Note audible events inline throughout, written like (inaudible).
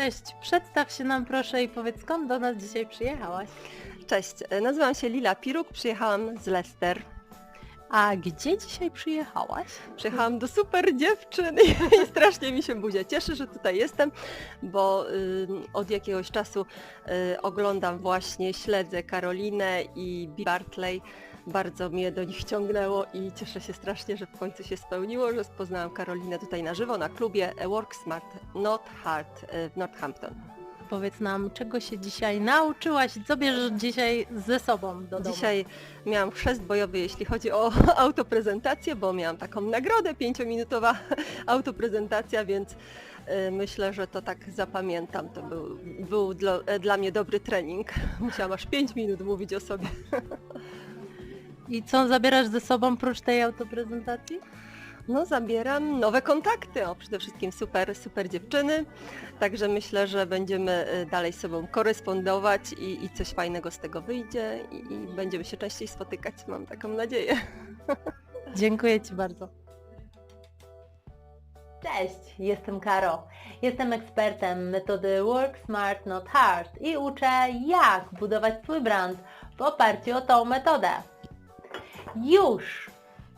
Cześć, przedstaw się nam proszę i powiedz skąd do nas dzisiaj przyjechałaś. Cześć, e, nazywam się Lila Piruk, przyjechałam z Leicester. A gdzie dzisiaj przyjechałaś? Przyjechałam do super dziewczyn (laughs) i strasznie mi się buzia cieszy, że tutaj jestem, bo y, od jakiegoś czasu y, oglądam właśnie, śledzę Karolinę i Bill Bartley. Bardzo mnie do nich ciągnęło i cieszę się strasznie, że w końcu się spełniło, że poznałam Karolinę tutaj na żywo na klubie Work Smart Not Hard y, w Northampton. Powiedz nam, czego się dzisiaj nauczyłaś co bierzesz dzisiaj ze sobą do domu? Dzisiaj miałam chrzest bojowy, jeśli chodzi o (laughs) autoprezentację, bo miałam taką nagrodę, pięciominutowa (laughs) autoprezentacja, więc y, myślę, że to tak zapamiętam. To był, był dla, dla mnie dobry trening. (laughs) Musiałam aż 5 minut mówić o sobie. I co zabierasz ze sobą prócz tej autoprezentacji? No zabieram nowe kontakty, o przede wszystkim super, super dziewczyny, także myślę, że będziemy y, dalej z sobą korespondować i, i coś fajnego z tego wyjdzie i, i będziemy się częściej spotykać, mam taką nadzieję. (laughs) Dziękuję Ci bardzo. Cześć, jestem Karo. Jestem ekspertem metody Work Smart Not Hard i uczę jak budować swój brand w oparciu o tą metodę. Już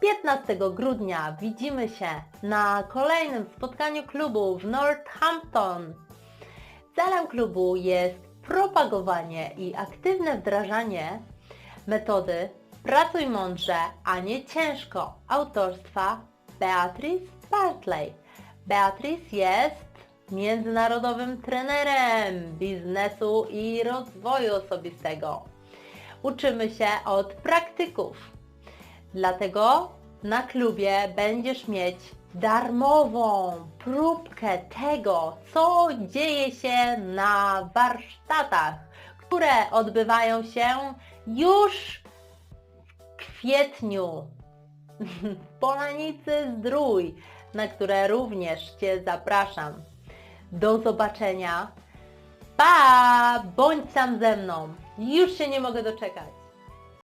15 grudnia widzimy się na kolejnym spotkaniu klubu w Northampton. Celem klubu jest propagowanie i aktywne wdrażanie metody Pracuj mądrze, a nie ciężko autorstwa Beatrice Bartley. Beatrice jest międzynarodowym trenerem biznesu i rozwoju osobistego. Uczymy się od praktyków. Dlatego na klubie będziesz mieć darmową próbkę tego, co dzieje się na warsztatach, które odbywają się już w kwietniu w (laughs) Polanicy Zdrój, na które również Cię zapraszam. Do zobaczenia. Pa! Bądź tam ze mną. Już się nie mogę doczekać.